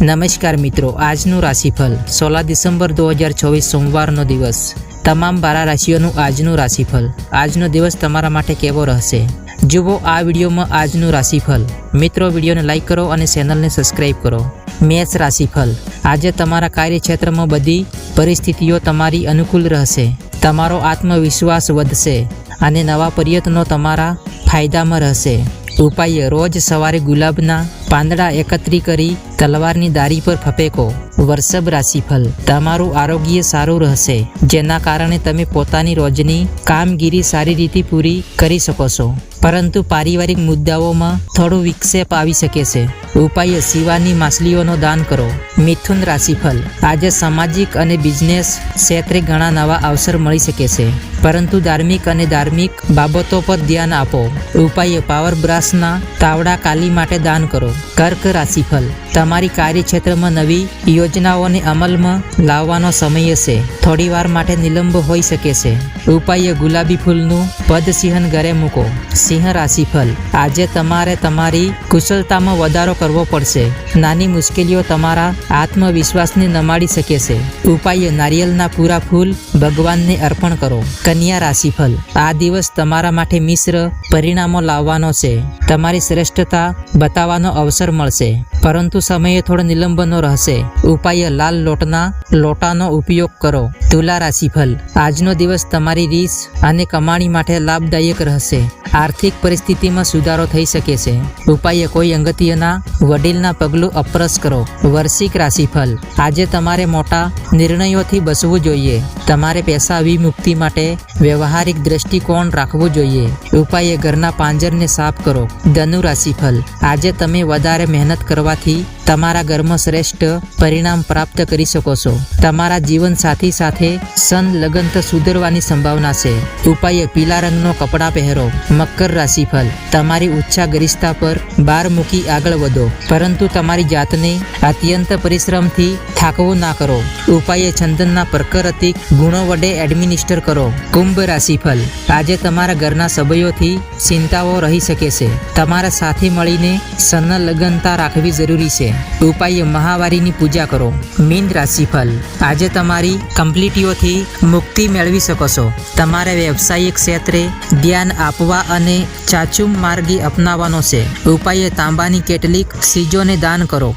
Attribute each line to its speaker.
Speaker 1: નમસ્કાર મિત્રો, આજનું રાશિફળ સોળા ડિસેમ્બર દો હજાર ચોવીસ સોમવારનો દિવસ. તમામ બારા રાશિઓનું આજનું રાશિફળ. આજનો દિવસ તમારા માટે કેવો રહેશે? જુઓ આ વિડીયોમાં આજનું રાશિફળ. મિત્રો, વિડીયોને લાઇક કરો અને ચેનલને સબસ્ક્રાઇબ કરો. મેષ રાશિફળ. આજે તમારા કાર્યક્ષેત્રમાં બધી પરિસ્થિતિઓ તમારી અનુકૂળ રહેશે. તમારો આત્મવિશ્વાસ વધશે. અને નવા પ્રયત્નો તમારા ફાયદામાં રહેશે. ઉપાય રોજ સવારે ગુલાબના પાંદડા એકત્રી કરી તલવારની દારી પર ફપેકો. વર્ષભ રાશિફળ. તમારું આરોગ્ય સારું રહેશે, જેના કારણે તમે પોતાની રોજની કામગીરી સારી રીતે પૂરી કરી શકો છો. પરંતુ પારિવારિક મુદ્દાઓમાં થોડો વિક્ષેપ આવી શકે છે. ઉપાય શિવાની માછલીઓનો દાન કરો. મિથુન રાશિફળ. આજે સામાજિક અને બિઝનેસ ક્ષેત્રે ઘણા નવા અવસર મળી શકે છે. પરંતુ ધાર્મિક અને ધાર્મિક બાબતો પર ધ્યાન આપો. ઉપાય પાવર બ્રાસના તાવડા કાલી માટે દાન કરો. કર્ક રાશિફળ. તમારી કાર્યક્ષેત્રમાં નવી યોજનાઓને અમલમાં લાવવાનો સમય છે થોડી વાર માટે નિલંબ હોઈ શકે છે. ઉપાય ગુલાબી ફૂલનું પદસિંહન ઘરે મૂકો. સિંહ રાશિફળ. આજે તમારે તમારી કુશળતામાં વધારો કરવો પડશે. નાની મુશ્કેલીઓ તમારા આત્મવિશ્વાસને નમાડી શકે છે. ઉપાય નારિયેળના પૂરા ફૂલ ભગવાનને અર્પણ કરો. કન્યા રાશિફળ. આ દિવસ તમારા માટે મિશ્ર પરિણામો લાવવાનો છે. તમારી શ્રેષ્ઠતા બતાવવાનો અવસર મળશે. પરંતુ સમયે થોડો નિલંબનો રહેશે. ઉપાય લાલ લોટના લોટાનો ઉપયોગ કરો. તુલા રાશિફળ. આજનો દિવસ તમારી રીસ અને કમાણી માટે લાભદાયક રહેશે. આર્થિક પરિસ્થિતિમાં સુધારો થઈ શકે છે. ઉપાય કોઈ અંગત્યના વડીલના પગલું અપરસ કરો. વર્ષિક રાશિફળ. આજે તમારે મોટા નિર્ણયોથી બચવું જોઈએ. તમારે પૈસા વિમુક્તિ માટે વ્યવહારિક દ્રષ્ટિકોણ રાખવું જોઈએ. ઉપાય ઘરના પાંજરને સાફ કરો. ધનુ રાશિફળ. આજે તમે વધારે મહેનત કરવાથી તમારા ઘરમાં શ્રેષ્ઠ પરિણામ પ્રાપ્ત કરી શકો છો. તમારા જીવન સાથી સાથે સંલગ્ન સુધરવાની સંભાવના છે. ઉપાય પીલા રંગનો કપડાં પહેરો. મકર રાશિફળ. તમારી ઉચ્ચા ગરિષ્ઠતા પર બાર મૂકી આગળ વધો. પરંતુ તમારી જાતને અત્યંત પરિશ્રમથી થાકવું ના કરો. ઉપાય ચંદનના પ્રકરતિક ગુણો વડે એડમિનિસ્ટર કરો. કુંભ રાશિફળ. આજે તમારા ઘરના સભ્યોથી ચિંતાઓ રહી શકે છે. તમારા સાથે મળીને સંલગ્નતા રાખવી જરૂરી છે. ઉપાય મહાવારીની પૂજા કરો. મીન રાશિફળ. આજે તમારી કમ્પ્લીટીઓથી મુક્તિ મેળવી શકો છો. તમારે વ્યવસાયિક ક્ષેત્રે ધ્યાન આપવા અને ચાચુમ માર્ગી અપનાવવાનો છે. ઉપાયે તાંબાની કેટલીક ચીજોને દાન કરો.